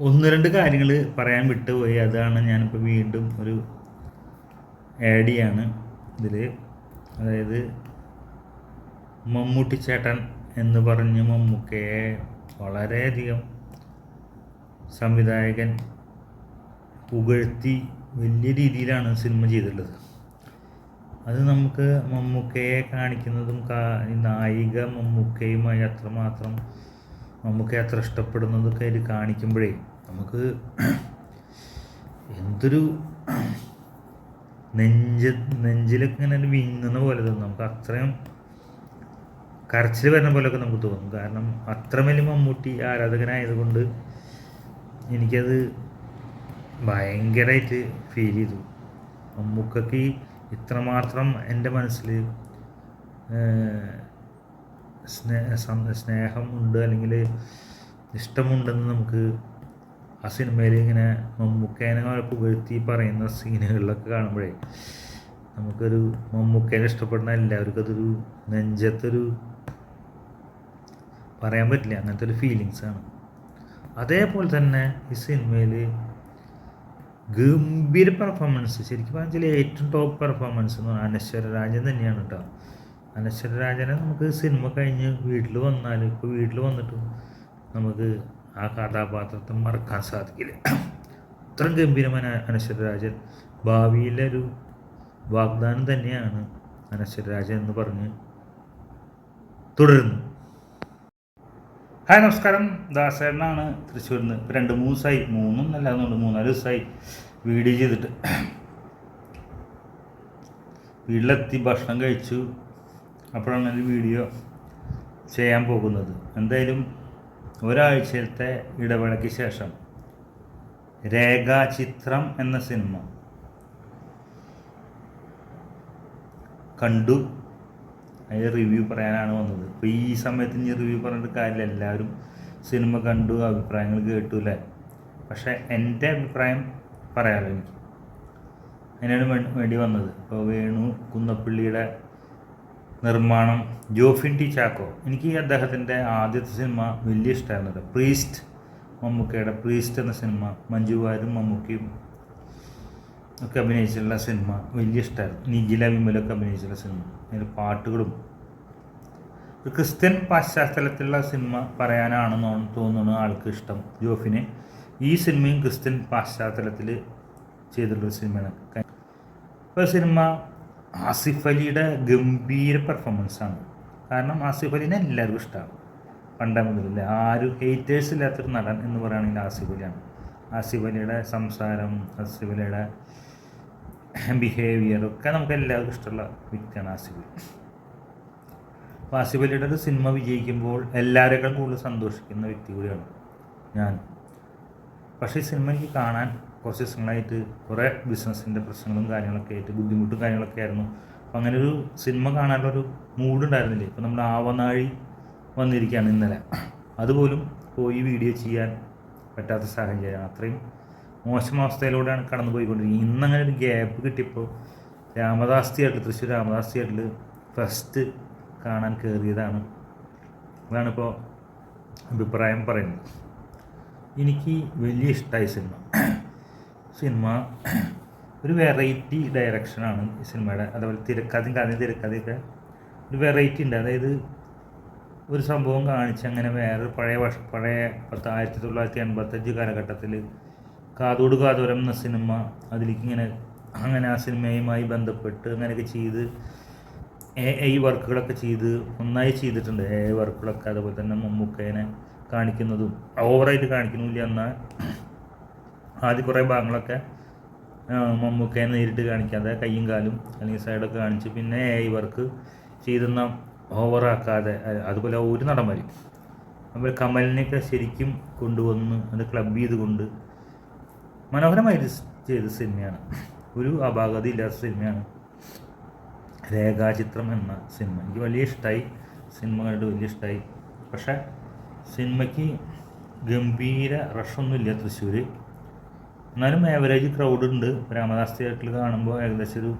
ഒന്ന് രണ്ട് കാര്യങ്ങൾ പറയാൻ വിട്ടുപോയി. അതാണ് ഞാനിപ്പോൾ വീണ്ടും ഒരു ആഡ് ചെയ്യാണ് ഇതിൽ അതായത് മമ്മൂട്ടി ചേട്ടൻ എന്ന് പറഞ്ഞ് മമ്മൂക്കയെ വളരെയധികം സംവിധായകൻ പുകഴ്ത്തി വലിയ രീതിയിലാണ് സിനിമ ചെയ്തിട്ടുള്ളത്. അത് നമുക്ക് മമ്മൂക്കയെ കാണിക്കുന്നതും നായിക മമ്മൂക്കയുമായി അത്രമാത്രം മമ്മൂക്കയെ എത്ര ഇഷ്ടപ്പെടുന്നതൊക്കെ അതിൽ കാണിക്കുമ്പോഴേ നമുക്ക് എന്തൊരു നെഞ്ച് നെഞ്ചിലൊക്കെ ഇങ്ങനെ വിങ്ങുന്ന പോലെ തോന്നും. നമുക്ക് അത്രയും കരച്ചിൽ വരുന്ന പോലെയൊക്കെ നമുക്ക് തോന്നും. കാരണം അത്ര വലിയ മമ്മൂട്ടി ആരാധകനായതുകൊണ്ട് എനിക്കത് ഭയങ്കരമായിട്ട് ഫീൽ ചെയ്തു. മമ്മൂക്കക്ക് ഈ ഇത്രമാത്രം എന്റെ മനസ്സിൽ സ്നേഹ ഉണ്ട് അല്ലെങ്കിൽ ഇഷ്ടമുണ്ടെന്ന് നമുക്ക് ആ സിനിമയിൽ ഇങ്ങനെ മമ്മൂക്കേനെ പുകഴ്ത്തി പറയുന്ന സീനുകളിലൊക്കെ കാണുമ്പോഴേ നമുക്കൊരു മമ്മൂക്കേനെ ഇഷ്ടപ്പെടുന്ന എല്ലാവർക്കും അതൊരു നെഞ്ചത്തൊരു പറയാൻ പറ്റില്ല. അങ്ങനത്തെ ഒരു ആണ്. അതേപോലെ തന്നെ ഈ സിനിമയിൽ ഗംഭീര പെർഫോമൻസ് ശരിക്കും പറഞ്ഞാൽ ഏറ്റവും ടോപ്പ് പെർഫോമൻസ് എന്ന് പറഞ്ഞാൽ അനശ്വര രാജൻ തന്നെയാണ് കേട്ടോ അനശ്വര രാജനെ നമുക്ക് സിനിമ കഴിഞ്ഞ് വീട്ടിൽ വന്നാൽ ഇപ്പോൾ വീട്ടിൽ വന്നിട്ടും നമുക്ക് ആ കഥാപാത്രത്തെ മറക്കാൻ സാധിക്കില്ല. അത്രയും ഗംഭീരമായ അനശ്വര രാജൻ ഭാവിയിലെ ഒരു വാഗ്ദാനം തന്നെയാണ് അനശ്വര രാജൻ എന്ന് പറഞ്ഞ് തുടരുന്നു. ഹായ് നമസ്കാരം. ദാസേട്ടനാണ് തൃശ്ശൂരിൽ നിന്ന്. ഇപ്പോൾ രണ്ട് മൂന്ന് ദിവസമായി മൂന്നും അല്ല എന്നുണ്ട് മൂന്നാൽ ദിവസമായി വീഡിയോ ചെയ്തിട്ട്. വീട്ടിലെത്തി ഭക്ഷണം കഴിച്ചു. അപ്പോഴാണ് ഒരു വീഡിയോ ചെയ്യാൻ പോകുന്നത്. എന്തായാലും ഒരാഴ്ചത്തെ ഇടവേളയ്ക്ക് ശേഷം രേഖാചിത്രം എന്ന സിനിമ കണ്ടു. അതിന്റെ റിവ്യൂ പറയാനാണ് വന്നത്. ഇപ്പോൾ ഈ സമയത്ത് ഇനി റിവ്യൂ പറഞ്ഞിട്ട് കാര്യമില്ല. എല്ലാവരും സിനിമ കണ്ടു അഭിപ്രായങ്ങൾ കേട്ടു അല്ലേ? പക്ഷേ എന്റെ അഭിപ്രായം പറയാമല്ലോ എനിക്ക്. അതിനാണ് വേണ്ടി വന്നത്. ഇപ്പോൾ വേണു കുന്നപ്പള്ളിയുടെ നിർമ്മാണം ജോഫിൻ ടി ചാക്കോ. എനിക്ക് അദ്ദേഹത്തിന്റെ ആദ്യത്തെ സിനിമ വലിയ ഇഷ്ടമായിരുന്നത്. പ്രീസ്റ്റ് മമ്മൂക്കയുടെ പ്രീസ്റ്റ് എന്ന സിനിമ മഞ്ജു വാര്യരും മമ്മൂക്കയും ഒക്കെ അഭിനയിച്ചിട്ടുള്ള സിനിമ വലിയ ഇഷ്ടമായിരുന്നു. നിഖില വിമലൊക്കെ അഭിനയിച്ചിട്ടുള്ള സിനിമ. അതിൽ പാട്ടുകളും. ഒരു ക്രിസ്ത്യൻ പശ്ചാത്തലത്തിലുള്ള സിനിമ പറയാനാണെന്നാണ് തോന്നുന്നു ആൾക്ക് ഇഷ്ടം. ജോഫിനെ ഈ സിനിമയും ക്രിസ്ത്യൻ പശ്ചാത്തലത്തിൽ ചെയ്തിട്ടുള്ള സിനിമയാണ്. ഇപ്പോൾ സിനിമ ആസിഫ് അലിയുടെ ഗംഭീര പെർഫോമൻസ് ആണ്. കാരണം ആസിഫ് അലിനെ എല്ലാവർക്കും ഇഷ്ടമാണ് പണ്ടേ ആരും ഹേറ്റേഴ്സ് ഇല്ലാത്തൊരു നടൻ എന്ന് പറയുകയാണെങ്കിൽ ആസിഫ് അലിയാണ്. ആസിഫ് അലിയുടെ സംസാരം ആസിഫ് അലിയുടെ ബിഹേവിയർ ഒക്കെ നമുക്ക് എല്ലാവർക്കും ഇഷ്ടമുള്ള വ്യക്തിയാണ് ആസിഫ് അലി. അപ്പോൾ ആസിഫ് അലിയുടെ ഒരു സിനിമ വിജയിക്കുമ്പോൾ എല്ലാവരെക്കാളും കൂടുതൽ സന്തോഷിക്കുന്ന വ്യക്തി കൂടിയാണ് ഞാൻ. പക്ഷേ സിനിമ എനിക്ക് കാണാൻ കുറച്ച് ദിവസങ്ങളായിട്ട് കുറേ ബിസിനസ്സിന്റെ പ്രശ്നങ്ങളും കാര്യങ്ങളൊക്കെ ആയിട്ട് ബുദ്ധിമുട്ടും കാര്യങ്ങളൊക്കെ ആയിരുന്നു. അപ്പോൾ അങ്ങനെ ഒരു സിനിമ കാണാനുള്ളൊരു മൂഡ് ഉണ്ടായിരുന്നില്ലേ? ഇപ്പോൾ നമ്മൾ ആവനാഴി വന്നിരിക്കുകയാണ് ഇന്നലെ. അതുപോലും പോയി വീഡിയോ ചെയ്യാൻ പറ്റാത്ത സാഹചര്യമാണ് അത്രയും മോശം അവസ്ഥയിലൂടെയാണ് കടന്നു പോയിക്കൊണ്ടിരിക്കുന്നത് ഇന്നങ്ങനെ ഒരു ഗ്യാപ്പ് കിട്ടിയപ്പോൾ രാമദാസ് തിയേറ്റർ തൃശ്ശൂർ രാമദാസ് തിയേറ്ററിൽ ഫസ്റ്റ് കാണാൻ കയറിയതാണ് അതാണിപ്പോൾ അഭിപ്രായം പറയുന്നത്. എനിക്ക് വലിയ ഇഷ്ടമായി സിനിമ സിനിമ ഒരു വെറൈറ്റി ഡയറക്ഷനാണ് ഈ സിനിമയുടെ. അതേപോലെ തിരക്കഥയും കഥയും തിരക്കഥയൊക്കെ ഒരു വെറൈറ്റി ഉണ്ട്. അതായത് ഒരു സംഭവം കാണിച്ച് അങ്ങനെ വേറെ പഴയ വർഷ പഴയ പത്ത് ആയിരത്തി തൊള്ളായിരത്തി എൺപത്തഞ്ച് കാലഘട്ടത്തിൽ കാതോട് കാതോരം എന്ന സിനിമ അതിലേക്ക് ഇങ്ങനെ അങ്ങനെ ആ സിനിമയുമായി ബന്ധപ്പെട്ട് അങ്ങനെയൊക്കെ ചെയ്ത് എ ഐ വർക്കുകളൊക്കെ ചെയ്ത് ഒന്നായി ചെയ്തിട്ടുണ്ട്. എ ഐ വർക്കുകളൊക്കെ അതുപോലെ തന്നെ മമ്മൂക്കേനെ കാണിക്കുന്നതും ഓവറായിട്ട് കാണിക്കുന്നില്ല എന്നാൽ ആദ്യ കുറേ ഭാഗങ്ങളൊക്കെ മമ്മൂക്കയെ നേരിട്ട് കാണിക്കാതെ കയ്യും കാലും അല്ലെങ്കിൽ സൈഡൊക്കെ കാണിച്ച് പിന്നെ എ വർക്ക് ചെയ്തെന്ന ഓവറാക്കാതെ അതുപോലെ ഒരു നടന്മാരും അതുപോലെ കമലിനെയൊക്കെ ശരിക്കും കൊണ്ടുവന്ന് അത് ക്ലബ് ചെയ്തുകൊണ്ട് മനോഹരമായി ചെയ്ത സിനിമയാണ്. ഒരു അപാകത ഇല്ലാത്ത സിനിമയാണ്. രേഖാചിത്രം എന്ന സിനിമ. എനിക്ക് വലിയ ഇഷ്ടമായി സിനിമ കണ്ടിട്ട് വലിയ ഇഷ്ടമായി പക്ഷേ സിനിമയ്ക്ക് ഗംഭീര റഷൊന്നുമില്ല തൃശ്ശൂർ എന്നാലും ആവറേജ് ക്രൗഡ് ഉണ്ട്. രാമദാസ് തിയേറ്ററിൽ കാണുമ്പോൾ ഏകദേശം ഒരു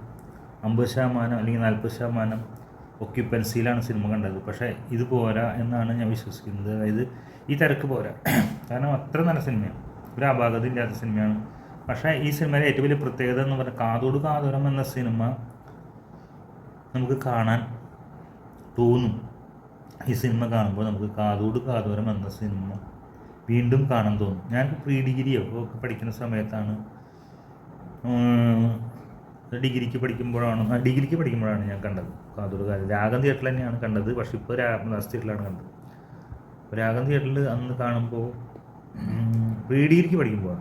അമ്പത് ശതമാനം അല്ലെങ്കിൽ നാൽപ്പത് ശതമാനം ഒക്യുപ്പൻസിയിലാണ് സിനിമ കണ്ടത്. പക്ഷേ ഇത് പോരാ എന്നാണ് ഞാൻ വിശ്വസിക്കുന്നത്. അതായത് ഈ തിരക്ക് പോരാ. കാരണം അത്ര നല്ല സിനിമയാണ് ഒരു അപാകത ഇല്ലാത്ത സിനിമയാണ് പക്ഷേ ഈ സിനിമയിലെ ഏറ്റവും വലിയ പ്രത്യേകത എന്ന് പറഞ്ഞാൽ കാതോട് കാതോരം എന്ന സിനിമ നമുക്ക് കാണാൻ തോന്നും. ഈ സിനിമ കാണുമ്പോൾ നമുക്ക് കാതോട് കാതോരം എന്ന സിനിമ വീണ്ടും കാണാൻ തോന്നും. ഞാൻ പ്രീ ഡിഗ്രിയോ ഒക്കെ പഠിക്കുന്ന സമയത്താണ് ഡിഗ്രിക്ക് പഠിക്കുമ്പോഴാണ് ഡിഗ്രിക്ക് പഠിക്കുമ്പോഴാണ് ഞാൻ കണ്ടത്. കാതോട് കാര്യം. രാഗം തിയേറ്ററിൽ തന്നെയാണ് കണ്ടത്. പക്ഷെ ഇപ്പോൾ രാമദാസ് തിയേറ്ററിലാണ് കണ്ടത്. രാഗം തിയേറ്ററിൽ അന്ന് കാണുമ്പോൾ പ്രീ ഡിഗ്രിക്ക് പഠിക്കുമ്പോൾ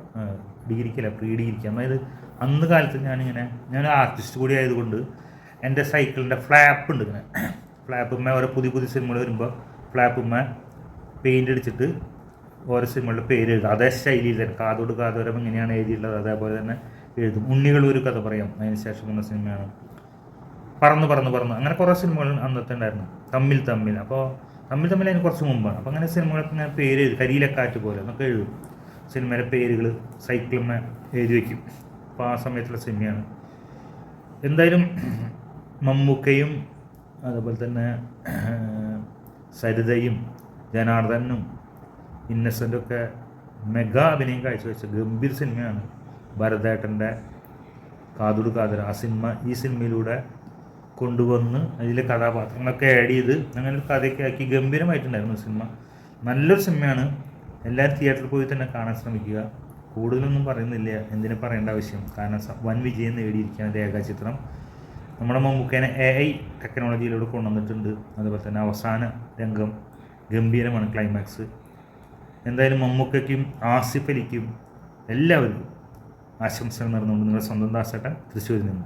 ഡിഗ്രിക്കല്ല പ്രീ ഡിഗ്രിക്ക്. അതായത് അന്ന് കാലത്ത് ഞാനിങ്ങനെ ഞാൻ ആർട്ടിസ്റ്റ് കൂടി ആയതുകൊണ്ട് എന്റെ സൈക്കിളിന്റെ ഫ്ലാപ്പ് ഉണ്ട് ഇങ്ങനെ. ഫ്ലാപ്പുമ്മ ഓരോ പുതിയ പുതിയ സിനിമകൾ വരുമ്പോൾ ഫ്ലാപ്പുമ്മ പെയിന്റ് അടിച്ചിട്ട് ഓരോ സിനിമകളുടെ പേര് എഴുതും. അതേ ശൈലിയിൽ തന്നെ കാതോട് കാതോരം എങ്ങനെയാണ് എഴുതിയിട്ടുള്ളത്. അതേപോലെ തന്നെ എഴുതും. ഉണ്ണികൾ ഒരു കഥ പറയാം. അതിന് ശേഷം വന്ന സിനിമയാണ്. പറന്ന് പറന്ന് പറന്ന്. അങ്ങനെ കുറേ സിനിമകൾ അന്നത്തെ ഉണ്ടായിരുന്നു. തമ്മിൽ തമ്മിൽ. അപ്പോൾ തമ്മിൽ തമ്മിൽ അതിന് കുറച്ച് മുമ്പാണ്. അപ്പോൾ അങ്ങനെ സിനിമകൾക്ക് ഇങ്ങനെ പേര് എഴുതും. കരിയിലക്കാറ്റ് പോലെ എന്നൊക്കെ എഴുതും. സിനിമയുടെ പേരുകൾ സൈക്കിളുമ്മ എഴുതി വയ്ക്കും അപ്പോൾ ആ സമയത്തുള്ള സിനിമയാണ്. എന്തായാലും മമ്മൂക്കയും അതുപോലെ തന്നെ സരിതയും ജനാർദ്ദനും ഇന്നസെന്റും ഒക്കെ മെഗാ അഭിനയം കാഴ്ചവെച്ച ഗംഭീർ സിനിമയാണ് ഭരതേട്ടന്റെ കാതുട് കാതൽ. ആ സിനിമ ഈ സിനിമയിലൂടെ കൊണ്ടുവന്ന് അതിലെ കഥാപാത്രങ്ങളൊക്കെ ആഡ് ചെയ്ത് അങ്ങനെ ഒരു കഥയൊക്കെ ആക്കി ഗംഭീരമായിട്ടുണ്ടായിരുന്നു സിനിമ. നല്ലൊരു സിനിമയാണ്. എല്ലാവരും തിയേറ്ററിൽ പോയി തന്നെ കാണാൻ ശ്രമിക്കുക. കൂടുതലൊന്നും പറയുന്നില്ല. എന്തിനു പറയേണ്ട ആവശ്യം? കാരണം വൻ വിജയം നേടിയിരിക്കുകയാണ് രേഖാചിത്രം. നമ്മുടെ മമ്മൂക്കേനെ എ ഐ ടെക്നോളജിയിലൂടെ കൊണ്ടുവന്നിട്ടുണ്ട്. അതുപോലെ തന്നെ അവസാന രംഗം ഗംഭീരമാണ് ക്ലൈമാക്സ് എന്തായാലും മമ്മൂക്കയ്ക്കും ആസിഫ് അലിക്കും എല്ലാവർക്കും ആശംസകൾ നടന്നുകൊണ്ട് നിങ്ങളുടെ സ്വന്തം ദാസേട്ടൻ തൃശ്ശൂരിൽ നിന്ന്.